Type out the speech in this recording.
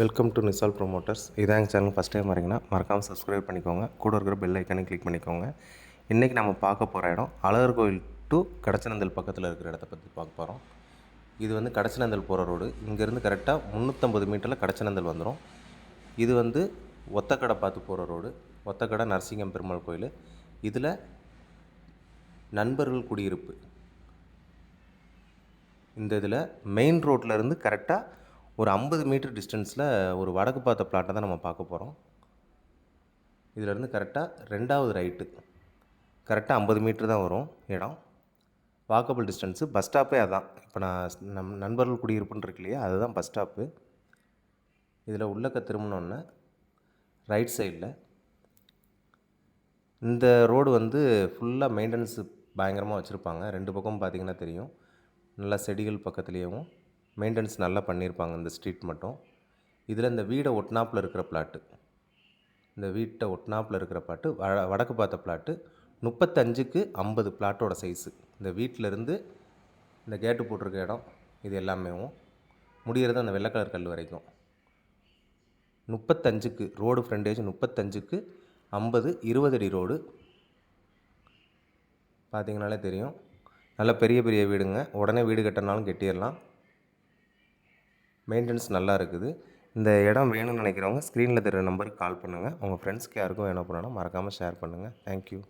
Welcome to Nisal promoters இதான் எங்கள் channel first time வரீங்கன்னா மறக்காமல் சப்ஸ்கிரைப் பண்ணிக்கோங்க. கூட இருக்கிற பெல் ஐக்கானே கிளிக் பண்ணிக்கோங்க. இன்றைக்கி நம்ம பார்க்க போகிற இடம் அழகர் கோயில் டு கடச்சநந்தல் பக்கத்தில் இருக்கிற இடத்த பற்றி பார்க்க போகிறோம் இது வந்து கடச்சநந்தல் போகிற ரோடு இங்கேருந்து கரெக்டாக முந்நூற்றம்பது மீட்டரில் கடச்சநந்தல் வந்துடும் இது வந்து ஒத்தக்கடை பார்த்து போகிற ரோடு ஒத்தக்கடை நரசிங்கம் பெருமாள் கோயில். இதில் நண்பர்கள் குடியிருப்பு. இந்த இதில் மெயின் ரோட்டிலேருந்து கரெக்டாக ஒரு ஐம்பது மீட்டர் டிஸ்டன்ஸில் ஒரு வடக்கு பார்த்த பிளாட்டை தான் நம்ம பார்க்க போகிறோம் இதிலேருந்து கரெக்டாக ரெண்டாவது ரைட்டு கரெக்டாக ஐம்பது மீட்டர் தான் வரும் இடம். வாக்கபிள் டிஸ்டன்ஸு பஸ் ஸ்டாப்பே அதான். இப்போ நான் நம் நண்பர்கள் குடியிருப்புன்னு இருக்கு இல்லையா அதுதான் பஸ் ஸ்டாப்பு இதில் உள்ளக்க திரும்பினோன்னே ரைட் சைடில் இந்த ரோடு வந்து ஃபுல்லாக மெயின்டெனன்ஸு பயங்கரமாக வச்சுருப்பாங்க. ரெண்டு பக்கம் பார்த்தீங்கன்னா தெரியும். நல்லா செடிகள் பக்கத்துலேயும் மெயின்டெனன்ஸ் நல்லா பண்ணியிருப்பாங்க இந்த ஸ்ட்ரீட் மட்டும். இதில் இந்த வீடை ஒட்டினாப்பில் இருக்கிற பிளாட்டு. இந்த வீட்டை ஒட்டினாப்பில் இருக்கிற பிளாட்டு வட வடக்கு பார்த்த பிளாட்டு முப்பத்தஞ்சுக்கு ஐம்பது பிளாட்டோட சைஸு. இந்த வீட்டிலேருந்து இந்த கேட்டு போட்டிருக்க இடம் இது எல்லாமே முடிகிறது அந்த வெள்ளை கலர் கல் வரைக்கும். முப்பத்தஞ்சுக்கு ரோடு ஃப்ரண்டேஜ் முப்பத்தஞ்சுக்கு ஐம்பது இருபது அடி ரோடு. பார்த்தீங்கனாலே தெரியும். நல்ல பெரிய பெரிய வீடுங்க. உடனே வீடு கட்டினாலும் கட்டிடலாம். மெயின்டெனன்ஸ் நல்லா இருக்குது. இந்த இடம் வேணும்னு நினைக்கிறவங்க ஸ்க்ரீனில் தெரிகிற நம்பருக்கு கால் பண்ணுங்கள் உங்கள் ஃப்ரெண்ட்ஸ்க்கு யாருக்கும் வேணும் பண்ணணும் மறக்காமல் ஷேர் பண்ணுங்கள் தேங்க்யூ